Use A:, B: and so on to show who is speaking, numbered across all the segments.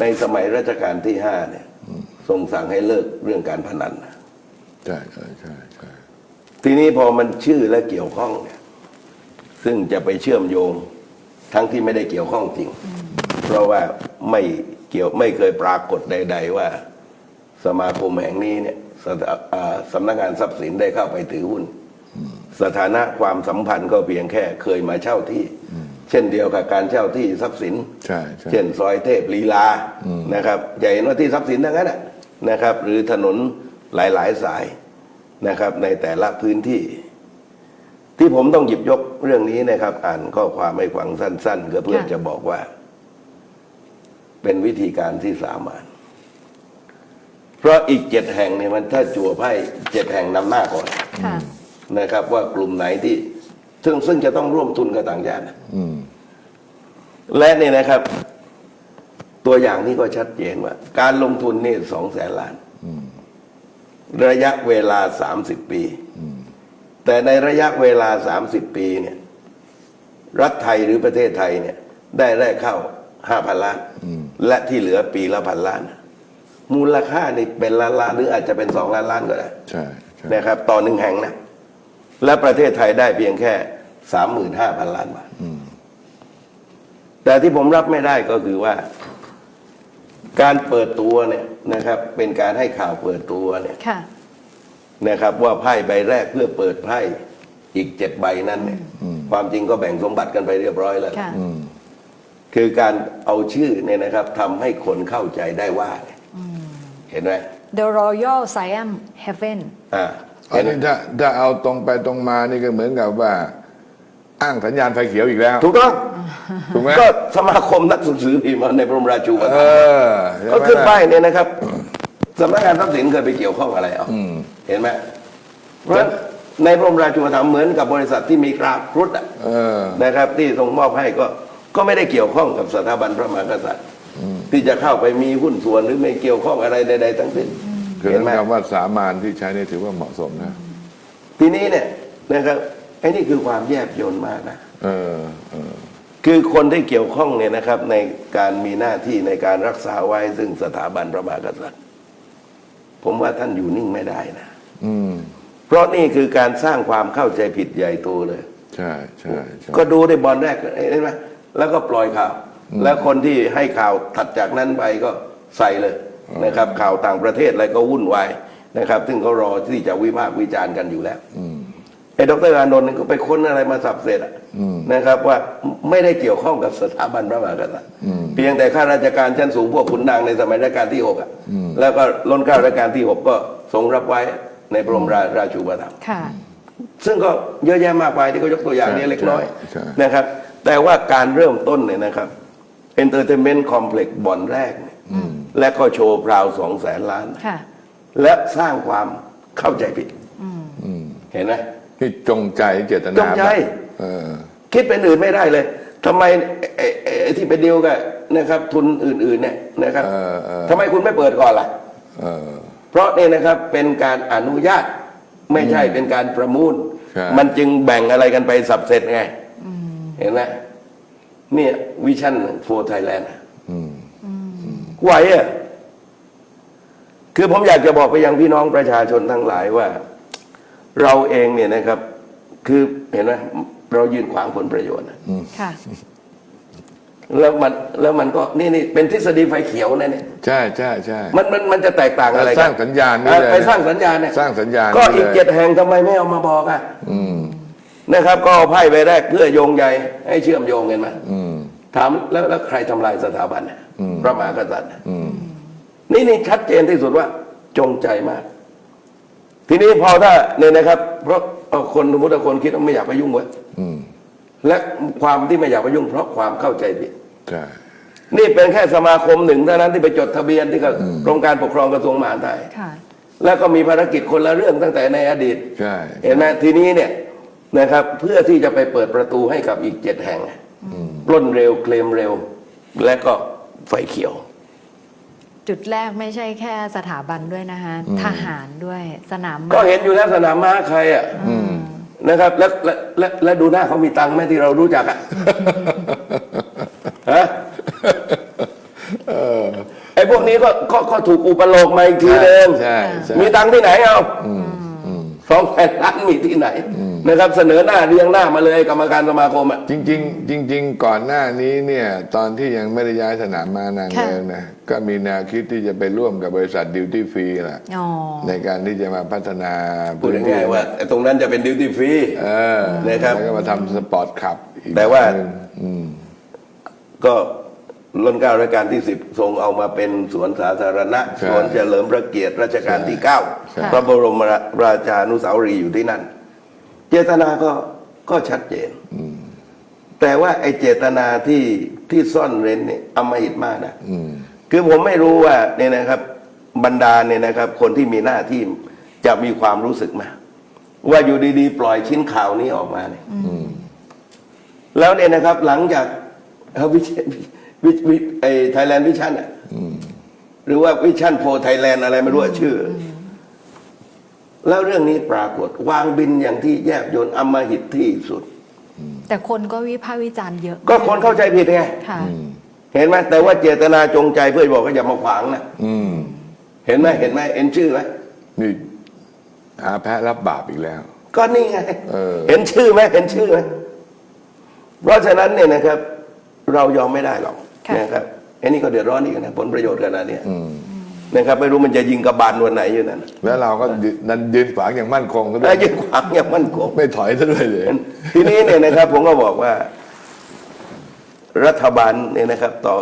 A: ในสมัยรัชกาลที่ห้าเนี่ยทรงสั่งให้เลิกเรื่องการพนันนะ
B: ใช่ใช่ใช่ใช่
A: ทีนี้พอมันชื่อและเกี่ยวข้องเนี่ย ซึ่งจะไปเชื่อมโยงทั้งที่ไม่ได้เกี่ยวข้องจริง เพราะว่าไม่เกี่ยวไม่เคยปรากฏใด ๆ ว่า สมาคมแห่งนี้เนี่ยสถาอ่าสำนักงานทรัพย์สินได้เข้าไปถือหุ้น สถานะความสัมพันธ์ก็เพียงแค่เคยมาเช่าที่ เช่นเดียวกับการเช่าที่ทรัพย์สิน
B: ใช่ใช่
A: เช่นซอยเทพลีลานะครับจะเห็นว่าที่ทรัพย์สินทั้งนั้นนะนะครับ หรือถนนหลาย ๆ สายนะครับ ในแต่ละพื้นที่ ที่ผมต้องหยิบยกเรื่องนี้นะครับ อ่านข้อความให้ฟังสั้น ๆ ก็เพื่อ
C: ค่ะ
A: จะบอกว่า เป็นวิธีการที่สามานเพราะอีกเจ็ดแห่งเนี่ยมันถ้าจั่วไพ่เจ็ดแห่งนำหน้าก่อน
C: ค่ะ
A: นะครับ ว่ากลุ่มไหนที่ ซึ่งซึ่งจะต้องร่วมทุนกับต่างชาตินะ
B: อืม
A: และนี่นะครับ ตัวอย่างนี้ก็ชัดเจนว่า การลงทุนนี่สองแสนล้านระยะเวลาสามสิบปี แต่ในระยะเวลาสามสิบปีเนี่ย รัฐไทยหรือประเทศไทยเนี่ย ได้แรกเข้าห้าพันล้าน และที่เหลือปีละพันล้าน มูลค่านี่เป็นล้านล้านหรืออาจจะเป็นสองล้านล้านก็ได้
B: ใช่ใช่
A: นะครับ ต่อหนึ่งแห่งนะ และประเทศไทยได้เพียงแค่ สามหมื่นห้าพันล้านบาทแต่ที่ผมรับไม่ได้ก็คือว่า การเปิดตัวเนี่ยนะครับ เป็นการให้ข่าวเปิดตัวเนี่ย
C: ค่ะ
A: นะครับ ว่าไพ่ใบแรกเพื่อเปิดไพ่อีกเจ็ดใบนั้นเนี่ยความจริงก็แบ่งสมบัติกันไปเรียบร้อยแล้ว
C: ค่ะ
B: อืม
A: คือการเอาชื่อเนี่ยนะครับทำให้คนเข้าใจได้ว่าเนี่ยเห็นไหม
C: The Royal Siam Heaven
A: อ่า
B: อั
A: เห็
B: น
A: นไหม
B: นี้ถ้าถ้าเอาตรงไปตรงมานี่ก็เหมือนกับว่า อ้างสัญญาณไฟเขียวอีกแล้ว
A: ถูกต้อง
B: ถูกไหม
A: ก็สมาคมนักสืบสือพิมพ์ในพระบรมราชูป
B: เอ
A: ถัมภ์
B: อ
A: ก็ขึ้นป้ายเนี่ยนะครับสำนักงานทรัพย์สินเคยไปเกี่ยวข้องอะไรอะเห็นไหมเพราะฉะนั้นในพระบรมราชูปถัมภ์เหมือนกับบริษัทที่มีกราบครุฑอะ
B: เออ
A: นะครับ ที่ส่งมอบให้ก็ก็ไม่ได้เกี่ยวข้องกับสถาบันพระมหากษัตริย์ ที่จะเข้าไปมีหุ้นส่วนหรือไม่เกี่ยวข้องอะไรใด ๆ ทั้งสิ้น
B: คือ
A: เห็นไหม
B: คำว่าสามานที่ใช้นี่ถือว่าเหมาะสมนะ
A: ทีนี้เนี่ยนะครับไอ้นี่คือความแยบยลมากนะ
B: เออเออ
A: คือคนที่เกี่ยวข้องเนี่ยนะครับ ในการมีหน้าที่ในการรักษาไว้ซึ่งสถาบันพระมหากษัตริย์ ผมว่าท่านอยู่นิ่งไม่ได้นะ
B: อืม
A: เพราะนี่คือการสร้างความเข้าใจผิดใหญ่โตเลย
B: ใช่ใช่ใช่
A: ก็ดูในบอลแรกเห็นไหมแล้วก็ปล่อยข่าว แล้วคนที่ให้ข่าวถัดจากนั้นไปก็ใส่เลยนะครับ ข่าวต่างประเทศอะไรก็วุ่นวายนะครับ ซึ่งเขารอที่จะวิพากษ์วิจารณ์กันอยู่แล้ว ไอ้ดรอานนท์นี่ก็ไปค้นอะไรมาสับเสร็จอะนะครับ ว่าไม่ได้เกี่ยวข้องกับสถาบันพระมหากษัตริย์เพียงแต่ข้าราชการชั้นสูงพวกขุนนางในสมัยรัชกาลที่หกอะแล้วก็ล้นเกล้ารัชกาลที่หกก็ทรงรับไว้ในบรมราราชูปถัมภ์
C: ค่ะ
A: ซึ่งก็เยอะแยะมากมายที่เขายกตัวอย่างนี้
B: ใช่
A: เล็กน้อย
B: ใช่ใช่
A: นะครับ แต่ว่าการเริ่มต้นเนี่ยนะครับ Entertainment Complex บ่อนแรกเนี่ยและก็โชว์พราวสองแสนล้าน
C: ค่ะ
A: และสร้างความเข้าใจผิดเห็นไหม
B: นี่จงใจเจตนา
A: จงใจ
B: เออ
A: คิดเป็นอื่นไม่ได้เลยทำไมไอ้ไอ้ไอ้ที่ไปดีลกันนะครับ ทุนอื่น ๆ เนี่ยนะครับ
B: เออเออ
A: ทำไมคุณไม่เปิดก่อนล่ะ
B: เออ
A: เพราะเนี่ยนะครับเป็นการอนุญาตไม่ใช่เป็นการประมูล
B: ใช่
A: มันจึงแบ่งอะไรกันไปสับเสร็จไงเห็นไหมเนี่ยวิชั่นโฟร์ไทยแลนด์ไหวอะคือผมอยากจะบอกไปยังพี่น้องประชาชนทั้งหลายว่า เราเองเนี่ยนะครับ คือเห็นไหมเรายืนขวางผลประโยชน์อะ
C: ค่ะ
A: แล้วมันแล้วมันก็นี่นี่เป็นทฤษฎีไฟเขียวนะเนี่ย
B: ใช่ใช่ใช่
A: มันมันมันจะแตกต่างอะไรกัน
B: สร้างสัญญาณนี่
A: อะ
B: เลย
A: ไปสร้างสัญญาณเนี่ย
B: สร้างสัญญาณ
A: ก็
B: นี่
A: อีก
B: เลย
A: เจ็ดแห่งทำไมไม่เอามาบอกอะ
B: อืม
A: นะครับ ก็เอาไพ่ไปแรกเพื่อโยงใยให้เชื่อมโยงกันมา
B: อืม
A: ถามแล้วแล้วใครทำลายสถาบันน่ะ
B: อืม
A: พระมหากษัตริย์น่ะ
B: อืม
A: นี่นี่ชัดเจนที่สุดว่าจงใจมาก ทีนี้พอถ้าเนี่ยนะครับ เพราะเอาคนสมมติว่าคนคิดว่าไม่อยากไปยุ่งเว้ย
B: อืม
A: และความที่ไม่อยากไปยุ่ง เพราะความเข้าใจผิด
B: ใช่
A: นี่เป็นแค่สมาคมหนึ่งเท่านั้นที่ไปจดทะเบียนที่กับกรมการปกครองกระทรวงมหาดไทย
C: ค่ะ
A: แล้วก็มีภารกิจคนละเรื่องตั้งแต่ในอดีต
B: ใช่
A: เห็นไหมทีนี้เนี่ยนะครับ เพื่อที่จะไปเปิดประตูให้กับอีกเจ็ดแห่งปล้นเร็วเคลมเร็ว และก็ไฟเขียว
C: จุดแรกไม่ใช่แค่สถาบันด้วยนะคะทหารด้วยสนามม้า
A: ก็เห็นอยู่แล้วสนามม้าใครอะนะครับ แล้วและและและดูหน้าเขามีตังค์ไหมที่เรารู้จักอะฮะนี้ก็ก็ก็ถูกอุปโลกมาอีกทีหนึง
B: ใช่ใช่
A: มีตังค์ที่ไหนเอาสองแสนล้านมีที่ไหน นะครับเสนอหน้าเรียงหน้ามาเลยกรรมการสมาคมอะ
B: จริงๆ จริง ๆ ก่อนหน้านี้เนี่ยตอนที่ยังไม่ได้ย้ายสนามมานาง
C: ค่ะ
B: เลิงนะก็มีแนวคิดที่จะไปร่วมกับบริษัทดิวตี้ฟรีแหละ
C: อ๋อ
B: ในการที่จะมาพัฒนา
A: พูดง่ายๆว่าไอ้ตรงนั้นจะเป็นดิวตี้ฟรี
B: เออ
A: นะครับ
B: แล้วก็มาทำสปอร์ตขับอีก
A: แต่ว่า
B: หนึ่งอืม
A: ก็รัชกาลรัชกาลที่สิบทรงเอามาเป็นสวนสาธารณะ
B: ใช่
A: สวนเฉลิมพระเกียรติรัชกาลที่เก้า
B: ใช่
A: พระบรมราชานุสาวรีย์อยู่ที่นั่น เจตนาก็ก็ชัดเจนแต่ว่าไอ้เจตนาที่ที่ซ่อนเร้นเนี่ยอำมหิตมากนะ
B: อืม
A: คือผมไม่รู้ว่าเนี่ยนะครับ บรรดาเนี่ยนะครับ คนที่มีหน้าที่จะมีความรู้สึกไหมาว่าอยู่ดีๆ ปล่อยชิ้นข่าวนี้ออกมาเนี่ยแล้วเนี่ยนะครับ หลังจากเอ่อวิชวิวิไอไทยแลนด์วิชั่นอะหรือว่าวิชั่นโฟไทยแลนด์อะไรไม่รู้อะชื่ออ แล้วเรื่องนี้ปรากฏ วางบินอย่างที่แยบยลอำมหิตที่สุด
C: แต่คนก็วิพากษ์วิจารณ์เยอะ
A: ก็คนเข้าใจผิดไง
C: ค่ะ
A: เห็นไหมแต่ว่าเจตนาจงใจเพื่อบอกว่าอย่ามาขวางนะ
B: อืม
A: เห็นไหมเห็นไหมเห็นชื่อไหม
B: นี่หาแพ้รับบาปอีกแล้ว
A: ก็นี่ไง
B: เออ
A: เห็นชื่อไหมเห็นชื่อไหมเพราะฉะนั้นเนี่ยนะครับ เรายอมไม่ได้หรอก
C: ค่ะ
A: นะครับไอ้นี่ก็เดือดร้อนอีกนะผลประโยชน์ขนาดเนี้ย
B: อืม
A: นะครับไม่รู้มันจะยิงกระบาลวันไหนอยู่นั่น
B: แล้วเราก็ยืนนันยืนขวางอย่างมั่นคงซะด้
A: แล้ววยยิงขวางอย่างมั่นคง
B: ไม่ถอยซะด้วยเลย
A: ทีนี้เนี่ยนะครับ ผมก็บอกว่า รัฐบาลเนี่ยนะครับ ต่อ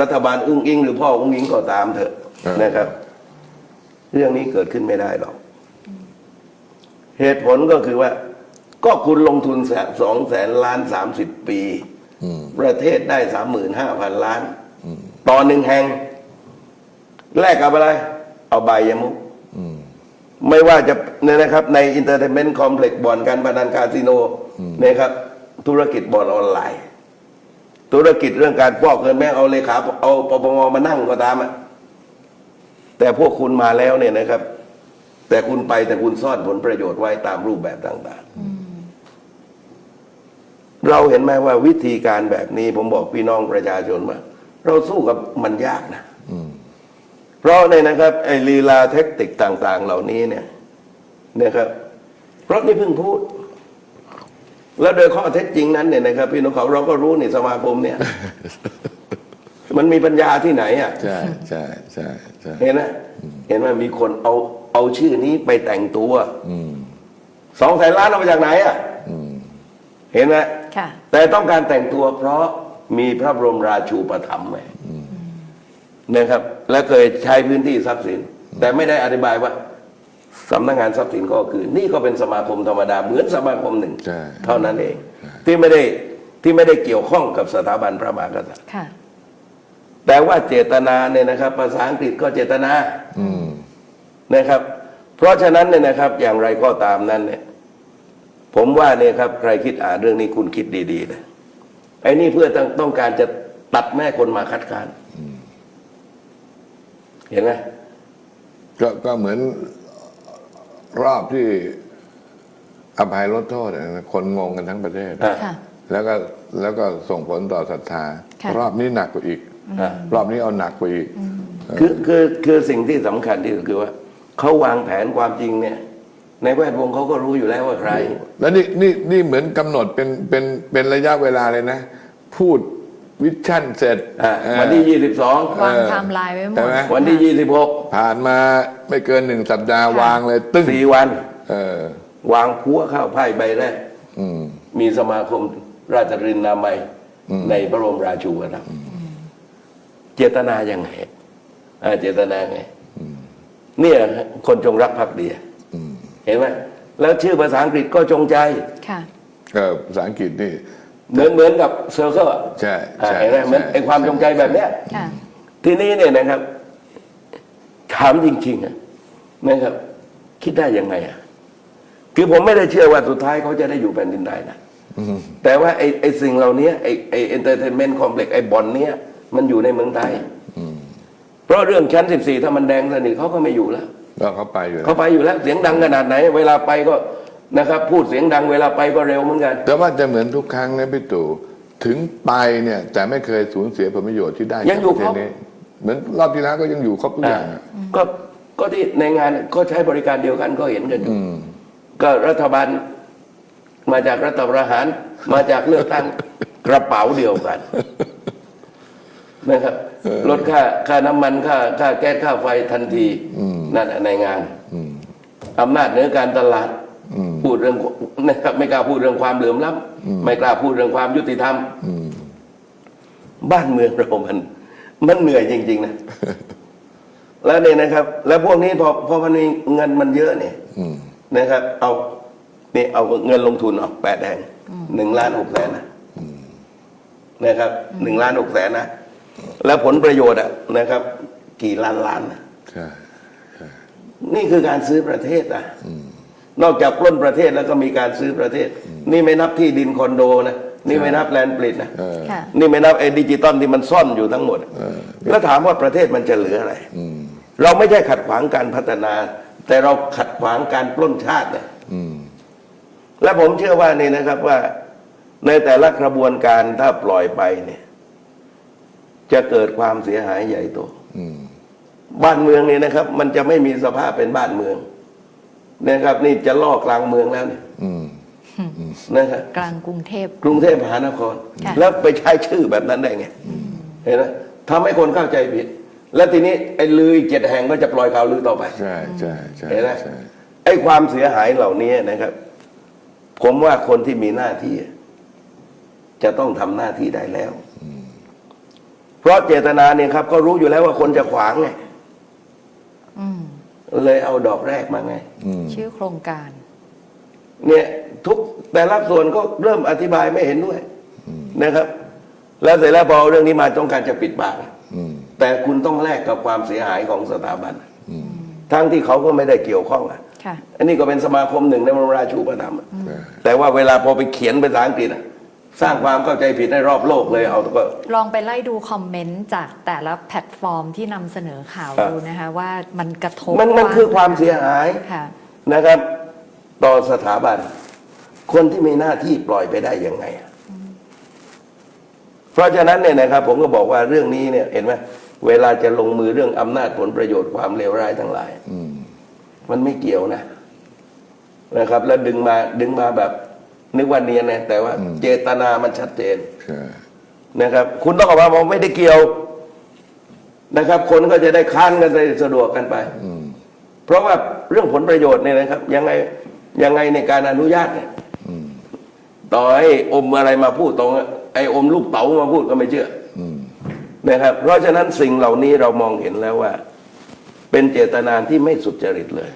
A: รัฐบาลอุ้งอิง หรือพ่ออุ้งอิงก็ตามเถอะ
B: เออ
A: นะครับ เรื่องนี้เกิดขึ้นไม่ได้หรอก เหตุผลก็คือว่า ก็คุณลงทุนสองแสนล้านสามสิบปี
B: อืม
A: ประเทศได้สามหมื่นห้าพันล้าน ต่อหนึ่งแห่ง แลกกับอะไร เอาใบยมุก
B: อืม
A: ไม่ว่าจะเนี่ยนะครับในอินเตอร์เทนเมนต์คอมเพล็กซ์บ่อนการพนันคาสิโนนะครับ ธุรกิจบ่อนออนไลน์ ธุรกิจเรื่องการฟอกเงินแม้เอาเลขาเอาปปงมานั่งก็ตามอะแต่พวกคุณมาแล้วเนี่ยนะครับ แต่คุณไปแต่คุณซ่อนผลประโยชน์ไว้ตามรูปแบบต่างๆ เราเห็นไหมว่าวิธีการแบบนี้ผมบอกพี่น้องประชาชนว่าเราสู้กับมันยากนะ เพราะเนี่ยนะครับไอ้ลีลาเทคนิคต่าง ๆ เหล่านี้เนี่ยนะครับ เพราะนี่เพิ่งพูด แล้วโดยข้อเท็จจริงนั้นเนี่ยนะครับ พี่น้องเขาเราก็รู้นี่สมาคมเนี่ย มันมีปัญญาที่ไหนอะ
B: ใช่ใช่ใช่ใช่
A: เห็นไหมเห็นไหมมีคนเอาเอาชื่อนี้ไปแต่งตัว
B: อืม
A: สองแสนล้านเอามาจากไหนอะ
B: อืม
A: เห็นไหม
C: ค่ะ
A: แต่ต้องการแต่งตัวเพราะมีพระบรมราชูปถัมภ์ไว้ นะครับ และเคยใช้พื้นที่ทรัพย์สิน แต่ไม่ได้อธิบายว่าสำนักงานทรัพย์สินก็คือ นี่ก็เป็นสมาคมธรรมดาเหมือนสมาคมหนึ่ง
B: ใช่
A: เท่านั้นเอง ที่ไม่ได้ที่ไม่ได้เกี่ยวข้องกับสถาบันพระมหากษัตริย์
C: ค่ะ
A: แต่ว่าเจตนาเนี่ยนะครับ ภาษาอังกฤษก็เจตนา
B: อืม
A: นะครับ เพราะฉะนั้นเนี่ยนะครับ อย่างไรก็ตามนั้นเนี่ย ผมว่าเนี่ยครับ ใครคิดอ่านเรื่องนี้คุณคิดดีๆนะไอ้นี่เพื่อต้องต้องการจะตัดแม่คนมาคัดค้าน เห็นไหม
B: ก็ก็เหมือนรอบที่อภัยลดโทษอะคนงงกันทั้งประเทศ
A: อะ
C: ค่ะ
B: แล้วก็แล้วก็ส่งผลต่อศรัทธา
C: ค่ะ
B: รอบนี้หนักกว่าอีก
A: อะ
B: รอบนี้เอาหนักกว่าอีก
A: คือคือคือสิ่งที่สำคัญที่สุดคือว่า เขาวางแผนความจริงเนี่ย ในแวดวงเขาก็รู้อยู่แล้วว่าใคร
B: แล้วนี่นี่นี่เหมือนกำหนดเป็นเป็นเป็นระยะเวลาเลยนะ พูด วิชั่นเสร็จ
A: อะ
B: เออ
A: วันที่ยี่สิบสอง
C: วาง
B: เออ
C: ไทม์ไลน์ไว้หม
B: ใช่
C: ด
B: ไหม
A: วันที่ยี่สิบหก
B: ผ่านมาไม่เกินหนึ่งสัปดาห์
C: ค่ะ
B: วางเลย ตึ้ง
A: สี่วัน
B: เออ
A: วางพัวเข้าไพ่ใบแรก
B: อืม
A: มีสมาคมราชรินนามัย
B: อืม
A: ในพระบรมราชูปถัมภ์เจตนายังไงอ่าเจตนาไงเนี่ยคนจงรักภักดีเห็นไหมแล้วชื่อภาษาอังกฤษก็จงใจ
C: ค่ะ
B: เออภาษาอังกฤษนี่
A: เหมือนเหมือนกับเซอร์เคิล
B: ใช่ใช่
A: เห็นไหมเหมือน
B: ใช่
A: ไอความจงใจแบบเนี้ย
C: ค่ะ
A: ทีนี้เนี่ยนะครับ ถามจริงๆอะนะครับ คิดได้ยังไงอะคือผมไม่ได้เชื่อว่าสุดท้ายเขาจะได้อยู่แผ่นดินไทยนะแต่ว่าไอ้ไอ้สิ่งเหล่านี้ไอ้ไอ้เอนเตอร์เทนเมนต์คอมเพล็กซ์ไอ้บอลเนี้ยมันอยู่ในเมืองไทยเพราะเรื่องชั้นสิบสี่ถ้ามันแดงสนิทเขาก็ไม่อยู่แล้ว
B: ก็เขาไปอยู่แล้ว
A: เขาไปอยู่แล้ว เสียงดังขนาดไหน เวลาไปก็ นะครับ พูดเสียงดังเวลาไปก็เร็วเหมือนกัน
B: แต่ว่าจะเหมือนทุกครั้งนะพี่ตู่ถึงไปเนี่ย แต่ไม่เคยสูญเสียผลประโยชน์ที่ได้
A: ยังอยู่
B: จากประเทศ
A: ครบ
B: นี้เหมือนรอบที่แล้วก็ยังอยู่ครบทุกอย่างอะ
A: ก็ก็ที่ในงานก็ใช้บริการเดียวกันก็เห็นกันอยู่
B: อืม
A: ก็รัฐบาลมาจากรัฐประหาร มาจากเลือกตั้ง กระเป๋าเดียวกันนะครับลดค่าค่าน้ำมันค่าค่าแก๊สค่าไฟทันทีนั่นน่ะในงานอำนาจเหนือการตลาด พูดเรื่องนะครับไม่กล้าพูดเรื่องความเหลื่อมล้ำไม่กล้าพูดเรื่องความยุติธรรมบ้านเมืองเรามัน มันเหนื่อยจริง ๆ นะแล้วเนี่ยนะครับ แล้วพวกนี้พอพอมันมีเงินมันเยอะเนี่ย
B: อืม
A: นะครับ เอานี่เอาเงินลงทุนเอาแปดแห่งหนึ่งล้านหกแสนนะนะครับหนึ่งล้านหกแสนนะแล้วผลประโยชน์อะนะครับ กี่ล้านล้านนะ
B: ใช่
A: นี่คือการซื้อประเทศนะ นอกจากปล้นประเทศแล้วก็มีการซื้อประเทศ นี่ไม่นับที่ดินคอนโดนะนี่ไม่นับแลนด์ปลิตนะ
B: เออ
C: ค่ะ
A: นี่ไม่นับไอ้ดิจิตอลที่มันซ่อนอยู่ทั้งหมด
B: เออ
A: แล้วถามว่าประเทศมันจะเหลืออะไร
B: อืม
A: เราไม่ใช่ขัดขวางการพัฒนา แต่เราขัดขวางการปล้นชาติเนี่ย
B: อืม
A: และผมเชื่อว่านี่นะครับว่า ในแต่ละกระบวนการถ้าปล่อยไปเนี่ย จะเกิดความเสียหายใหญ่โต
B: อืม
A: บ้านเมืองนี่นะครับ มันจะไม่มีสภาพเป็นบ้านเมือง นะครับ นี่จะล่อกลางเมืองแล้วเนี่ย
B: อืม
A: นะครับ
C: กลางกรุงเทพ
A: กรุงเทพมหานคร
C: ค่ะ
A: แล้วไปใช้ชื่อแบบนั้นได้ไงเห็นไหมทำให้คนเข้าใจผิด แล้วทีนี้ไอ้ลืออีกเจ็ดแห่งก็จะปล่อยข่าวลือต่อไป
B: ใช่ใช่ใช่
A: เห็นไหม
B: ใช่
A: ไอ้ความเสียหายเหล่านี้นะครับ ผมว่าคนที่มีหน้าที่ จะต้องทำหน้าที่ได้แล้ว เพราะเจตนาเนี่ยครับ ก็รู้อยู่แล้วว่าคนจะขวางไง
C: อืม
A: เลยเอาดอกแรกมาไง
B: อืม
C: ชื่อโครงการ
A: เนี่ยทุกแต่ละส่วนก็เริ่มอธิบายไม่เห็นด้วยนะครับ แล้วเสร็จแล้วพอเอาเรื่องนี้มาต้องการจะปิดปาก
B: อืม
A: แต่คุณต้องแลกกับความเสียหายของสถาบันทั้งที่เขาก็ไม่ได้เกี่ยวข้องอะ
C: ค่ะ
A: อันนี้ก็เป็นสมาคมหนึ่งในบรมราชูปถัมภ์อะ
B: ใช่
A: แต่ว่าเวลาพอไปเขียนภาษาอังกฤษอะ สร้างความเข้าใจผิดให้รอบโลกเลยเอาก็
C: ลองไปไล่ดูคอมเมนต์จากแต่ละแพลตฟอร์มที่นำเสนอข่าว
A: ครับ
C: ดูนะคะว่ามันกระทบ
A: มันมันคือความเสียหาย
C: ค่ะ
A: นะครับ ต่อสถาบัน คนที่มีหน้าที่ปล่อยไปได้ยังไงอะเพราะฉะนั้นเนี่ยนะครับ ผมก็บอกว่าเรื่องนี้เนี่ยเห็นไหมเวลาจะลงมือเรื่องอำนาจผลประโยชน์ความเลวร้ายทั้งหลาย
B: อืม
A: มันไม่เกี่ยวนะนะครับ แล้วดึงมาดึงมาแบบ นึกว่าเนียนนะแต่ว่าเจตนามันชัดเจน
B: ใช่
A: นะครับ คุณต้องออกมาบอกไม่ได้เกี่ยวนะครับ คนก็จะได้ค้านกันได้สะดวกกันไป
B: อืม
A: เพราะว่าเรื่องผลประโยชน์เนี่ยนะครับ ยังไงยังไงในการอนุญาตเนี่ย
B: อืม
A: ต่อให้อมอะไรมาพูดตรงไอ้อมลูกเต๋ามาพูดก็ไม่เชื่อ
B: อืม
A: นะครับ เพราะฉะนั้นสิ่งเหล่านี้เรามองเห็นแล้วว่า เป็นเจตนาที่ไม่สุจริตเลย